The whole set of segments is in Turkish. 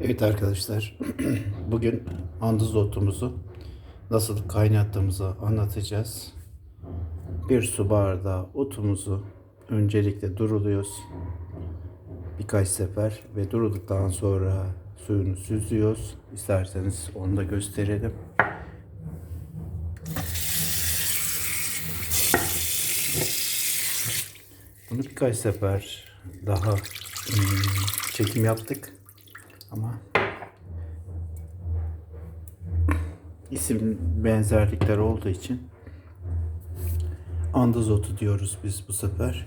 Evet arkadaşlar, bugün andız otumuzu nasıl kaynattığımızı anlatacağız. Bir su bardağı otumuzu öncelikle duruluyoruz. Birkaç sefer ve durulduktan sonra suyunu süzüyoruz. İsterseniz onu da gösterelim. Bunu birkaç sefer daha hmm, çekim yaptık. Ama isim benzerlikleri olduğu için andız otu diyoruz biz bu sefer.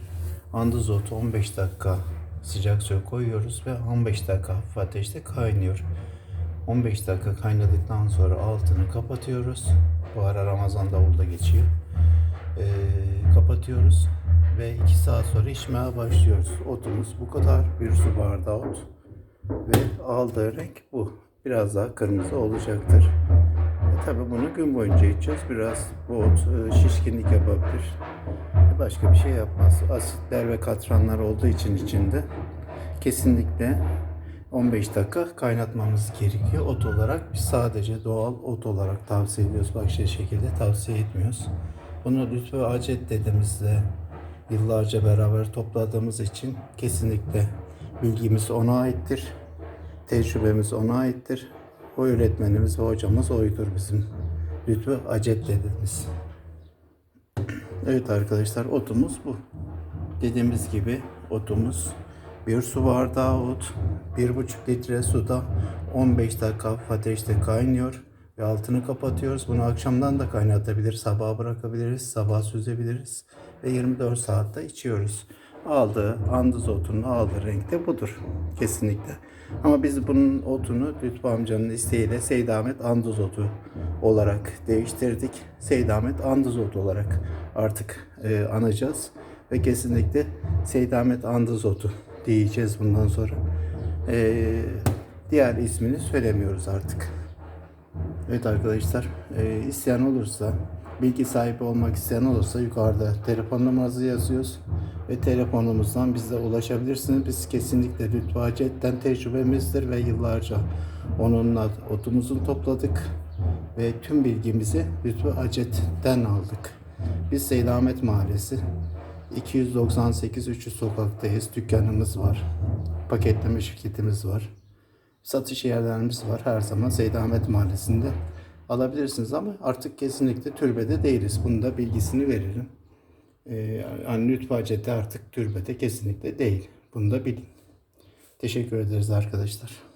Andız otu 15 dakika sıcak suya koyuyoruz ve 15 dakika hafif ateşte kaynıyor. 15 dakika kaynadıktan sonra altını kapatıyoruz. Bu ara Ramazan davulda geçiyor. Ee, kapatıyoruz ve 2 saat sonra içmeye başlıyoruz. Otumuz bu kadar. Bir su bardağı ot ve aldığı renk bu. Biraz daha kırmızı olacaktır. E, tabii bunu gün boyunca içeceğiz. Biraz bu ot e, şişkinlik yapabilir. E, başka bir şey yapmaz. Asitler ve katranlar olduğu için içinde kesinlikle 15 dakika kaynatmamız gerekiyor. Ot olarak biz sadece doğal ot olarak tavsiye ediyoruz. Başka şekilde tavsiye etmiyoruz. Bunu Lütfü Acet dedemizle yıllarca beraber topladığımız için kesinlikle bilgimiz ona aittir. Tecrübemiz ona aittir. O öğretmenimiz ve hocamız oydur bizim. Lütfü Acet dedemiz. Evet arkadaşlar otumuz bu. Dediğimiz gibi otumuz bir su bardağı ot, bir buçuk litre suda 15 dakika ateşte kaynıyor ve altını kapatıyoruz. Bunu akşamdan da kaynatabiliriz, sabaha bırakabiliriz, sabah süzebiliriz ve 24 saatte içiyoruz. Aldığı andız otunun aldığı renk de budur kesinlikle. Ama biz bunun otunu Lütfü amcanın isteğiyle Seyit Ahmet Andız otu olarak değiştirdik. Seyit Ahmet Andız otu olarak artık e, anacağız. Ve kesinlikle Seyit Ahmet Andız otu diyeceğiz bundan sonra. E, diğer ismini söylemiyoruz artık. Evet arkadaşlar, e, isteyen olursa, bilgi sahibi olmak isteyen olursa yukarıda telefon numarası yazıyoruz ve telefonumuzdan bize ulaşabilirsiniz. Biz kesinlikle Lütfü Hacet'ten tecrübemizdir ve yıllarca onunla otumuzu topladık ve tüm bilgimizi Lütfü aldık. Biz Seydamet Mahallesi 298 300 sokaktayız. Dükkanımız var. Paketleme şirketimiz var. Satış yerlerimiz var her zaman Seydamet Mahallesi'nde alabilirsiniz ama artık kesinlikle türbede değiliz. Bunu da bilgisini veririm. Ee, yani Lütfü Hacet'te artık türbede kesinlikle değil. Bunu da bilin. Teşekkür ederiz arkadaşlar.